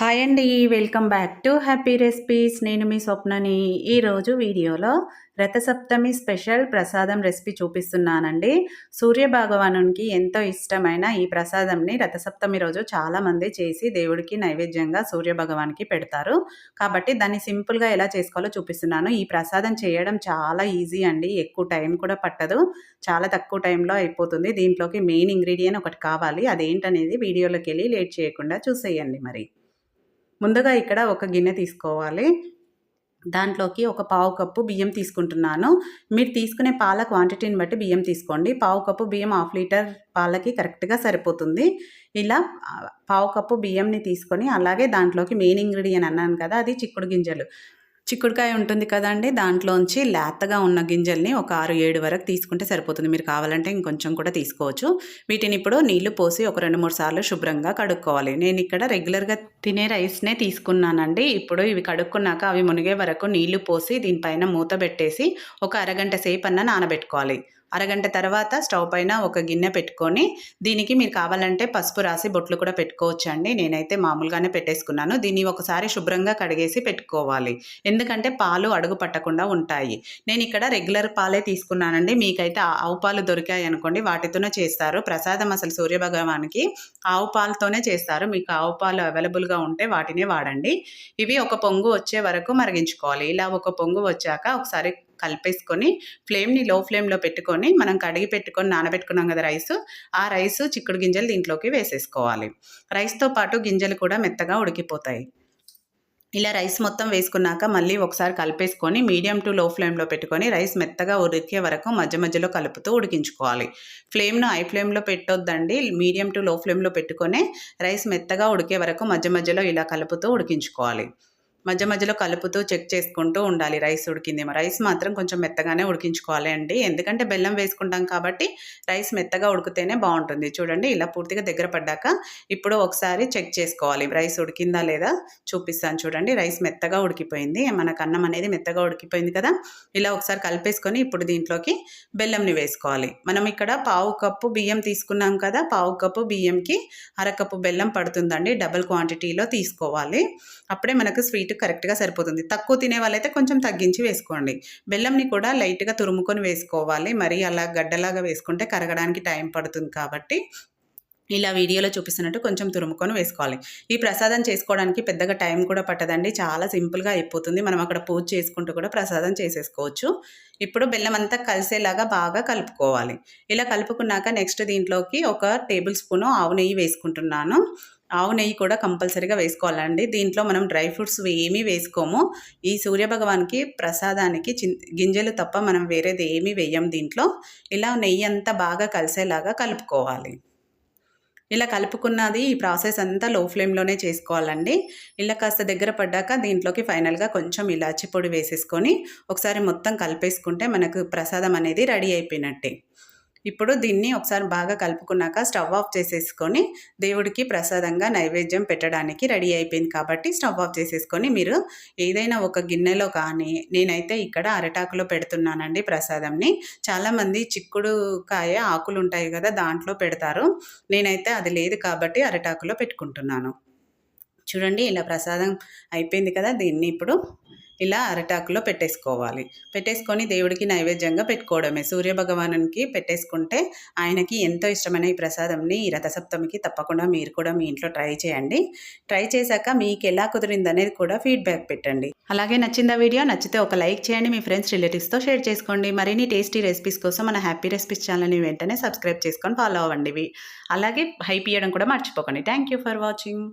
Hi అండి welcome back to happy recipes నేను మీ స్వప్నని ఈరోజు వీడియోలో రథసప్తమి స్పెషల్ ప్రసాదం రెసిపీ చూపిస్తున్నానండి. సూర్య భగవానునికి ఎంతో ఇష్టమైన ఈ ప్రసాదంని రథసప్తమి రోజు చాలామంది చేసి దేవుడికి నైవేద్యంగా సూర్య భగవానికి పెడతారు. కాబట్టి దాన్ని సింపుల్గా ఎలా చేసుకోవాలో చూపిస్తున్నాను. ఈ ప్రసాదం చేయడం చాలా ఈజీ అండి ఎక్కువ టైం కూడా పట్టదు చాలా తక్కువ టైంలో అయిపోతుంది. దీంట్లోకి మెయిన్ ఇంగ్రీడియంట్ ఒకటి కావాలి అదేంటనేది వీడియోలోకి వెళ్ళి లేట్ చేయకుండా చూసేయండి మరి. ముందుగా ఇక్కడ ఒక గిన్నె తీసుకోవాలి. దాంట్లోకి ఒక పావు కప్పు బియ్యం తీసుకుంటున్నాను. మీరు తీసుకునే పాల క్వాంటిటీని బట్టి బియ్యం తీసుకోండి. పావు కప్పు బియ్యం హాఫ్ లీటర్ పాలకి కరెక్ట్గా సరిపోతుంది. ఇలా పావు కప్పు బియ్యంని తీసుకొని అలాగే దాంట్లోకి మెయిన్ ఇంగ్రీడియంట్ అన్నాను కదా అది చిక్కుడు గింజలు. చిక్కుడుకాయ ఉంటుంది కదండి దాంట్లోంచి లేతగా ఉన్న గింజల్ని ఒక ఆరు ఏడు వరకు తీసుకుంటే సరిపోతుంది. మీరు కావాలంటే ఇంకొంచెం కూడా తీసుకోవచ్చు. వీటిని ఇప్పుడు నీళ్ళు పోసి ఒక రెండు మూడు సార్లు శుభ్రంగా కడుక్కోవాలి. నేను ఇక్కడ రెగ్యులర్గా తినే రైస్నే తీసుకున్నానండి. ఇప్పుడు ఇవి కడుక్కున్నాక అవి మునిగే వరకు నీళ్ళు పోసి దీనిపైన మూత పెట్టేసి ఒక అరగంట సేపు అన్న నానబెట్టుకోవాలి. అరగంట తర్వాత స్టవ్ పైన ఒక గిన్నె పెట్టుకొని దీనికి మీరు కావాలంటే పసుపు రాసి బొట్లు కూడా పెట్టుకోవచ్చు అండి నేనైతే మామూలుగానే పెట్టేసుకున్నాను. దీన్ని ఒకసారి శుభ్రంగా కడిగేసి పెట్టుకోవాలి. ఎందుకంటే పాలు అడుగు పట్టకుండా ఉంటాయి. నేను ఇక్కడ రెగ్యులర్ పాలే తీసుకున్నానండి. మీకైతే ఆవు పాలు దొరికాయి అనుకోండి. వాటితోనే చేస్తారు. ప్రసాదం అసలు సూర్యభగవానికి ఆవు పాలతోనే చేస్తారు. మీకు ఆవు పాలు అవైలబుల్గా ఉంటే వాటినే వాడండి. ఇవి ఒక పొంగు వచ్చే వరకు మరిగించుకోవాలి. ఇలా ఒక పొంగు వచ్చాక ఒకసారి కలిపేసుకొని ఫ్లేమ్ని లో ఫ్లేమ్లో పెట్టుకొని మనం కడిగి పెట్టుకొని నానబెట్టుకున్నాం కదా రైస్ ఆ రైస్ చిక్కుడు గింజలు దీంట్లోకి వేసేసుకోవాలి. రైస్తో పాటు గింజలు కూడా మెత్తగా ఉడికిపోతాయి. ఇలా రైస్ మొత్తం వేసుకున్నాక మళ్ళీ ఒకసారి కలిపేసుకొని మీడియం టు లో ఫ్లేమ్లో పెట్టుకొని రైస్ మెత్తగా ఉడికే వరకు మధ్య మధ్యలో కలుపుతూ ఉడికించుకోవాలి. ఫ్లేమ్ను హై ఫ్లేమ్లో పెట్టొద్దండి. మీడియం టు లో ఫ్లేమ్లో పెట్టుకొని రైస్ మెత్తగా ఉడికే వరకు మధ్య మధ్యలో ఇలా కలుపుతూ ఉడికించుకోవాలి. మధ్య మధ్యలో కలుపుతూ చెక్ చేసుకుంటూ ఉండాలి. రైస్ ఉడికిందేమో రైస్ మాత్రం కొంచెం మెత్తగానే ఉడికించుకోవాలి అండి. ఎందుకంటే బెల్లం వేసుకుంటాం కాబట్టి రైస్ మెత్తగా ఉడికితేనే బాగుంటుంది. చూడండి ఇలా పూర్తిగా దగ్గర పడ్డాక ఇప్పుడు ఒకసారి చెక్ చేసుకోవాలి. రైస్ ఉడికిందా లేదా చూపిస్తాను చూడండి. రైస్ మెత్తగా ఉడికిపోయింది. మనకు అన్నం అనేది మెత్తగా ఉడికిపోయింది కదా. ఇలా ఒకసారి కలిపేసుకొని ఇప్పుడు దీంట్లోకి బెల్లంని వేసుకోవాలి. మనం ఇక్కడ పావు కప్పు బియ్యం తీసుకున్నాం కదా. పావు కప్పు బియ్యంకి అరకప్పు బెల్లం పడుతుందండి. డబుల్ క్వాంటిటీలో తీసుకోవాలి. అప్పుడే మనకు స్వీట్ స్వీట్ కరెక్ట్గా సరిపోతుంది. తక్కువ తినే వాళ్ళైతే కొంచెం తగ్గించి వేసుకోండి. బెల్లంని కూడా లైట్గా తురుముకొని వేసుకోవాలి. మరి అలా గడ్డలాగా వేసుకుంటే కరగడానికి టైం పడుతుంది కాబట్టి ఇలా వీడియోలో చూపిస్తున్నట్టు కొంచెం తురుముకొని వేసుకోవాలి. ఈ ప్రసాదం చేసుకోవడానికి పెద్దగా టైం కూడా పట్టదండి. చాలా సింపుల్గా అయిపోతుంది. మనం అక్కడ పూజ చేసుకుంటూ కూడా ప్రసాదం చేసేసుకోవచ్చు. ఇప్పుడు బెల్లం అంతా కలిసేలాగా బాగా కలుపుకోవాలి. ఇలా కలుపుకున్నాక నెక్స్ట్ దీంట్లోకి ఒక టేబుల్ స్పూను ఆవు నెయ్యి వేసుకుంటున్నాను. ఆవు నెయ్యి కూడా కంపల్సరీగా వేసుకోవాలండి. దీంట్లో మనం డ్రై ఫ్రూట్స్ ఏమీ వేసుకోము. ఈ సూర్యభగవాన్కి ప్రసాదానికి గింజలు తప్ప మనం వేరేది ఏమీ వేయం దీంట్లో. ఇలా నెయ్యి అంతా బాగా కలిసేలాగా కలుపుకోవాలి. ఇలా కలుపుకున్నది ఈ ప్రాసెస్ అంతా లో ఫ్లేమ్లోనే చేసుకోవాలండి. ఇలా కాస్త దగ్గర పడ్డాక దీంట్లోకి ఫైనల్గా కొంచెం ఇలాచి పొడి వేసేసుకొని ఒకసారి మొత్తం కలిపేసుకుంటే మనకు ప్రసాదం అనేది రెడీ అయిపోయినట్టే. ఇప్పుడు దీన్ని ఒకసారి బాగా కలుపుకున్నాక స్టవ్ ఆఫ్ చేసేసుకొని దేవుడికి ప్రసాదంగా నైవేద్యం పెట్టడానికి రెడీ అయిపోయింది కాబట్టి స్టవ్ ఆఫ్ చేసేసుకొని మీరు ఏదైనా ఒక గిన్నెలో కానీ నేనైతే ఇక్కడ అరటాకులో పెడుతున్నానండి ప్రసాదంని. చాలామంది చిక్కుడు కాయ ఆకులు ఉంటాయి కదా దాంట్లో పెడతారు. నేనైతే అది లేదు కాబట్టి అరటాకులో పెట్టుకుంటున్నాను. చూడండి ఇలా ప్రసాదం అయిపోయింది కదా దీన్ని ఇప్పుడు ఇలా అరటాకులో పెట్టేసుకోవాలి. పెట్టేసుకొని దేవుడికి నైవేద్యంగా పెట్టుకోవడమే. సూర్యభగవానునికి పెట్టేసుకుంటే ఆయనకి ఎంతో ఇష్టమైన ఈ ప్రసాదంని ఈ రథసప్తమికి తప్పకుండా మీరు కూడా మీ ఇంట్లో ట్రై చేయండి. ట్రై చేశాక మీకు ఎలా కుదిరింది అనేది కూడా ఫీడ్బ్యాక్ పెట్టండి. అలాగే నచ్చిందా వీడియో నచ్చితే ఒక లైక్ చేయండి. మీ ఫ్రెండ్స్ రిలేటివ్స్తో షేర్ చేసుకోండి. మరిన్ని టేస్టీ రెసిపీస్ కోసం మన హ్యాపీ రెసిపీస్ ఛానల్ని వెంటనే సబ్స్క్రైబ్ చేసుకొని ఫాలో అవ్వండి. అలాగే హైప్ ఇవ్వడం కూడా మర్చిపోకండి. Thank for watching.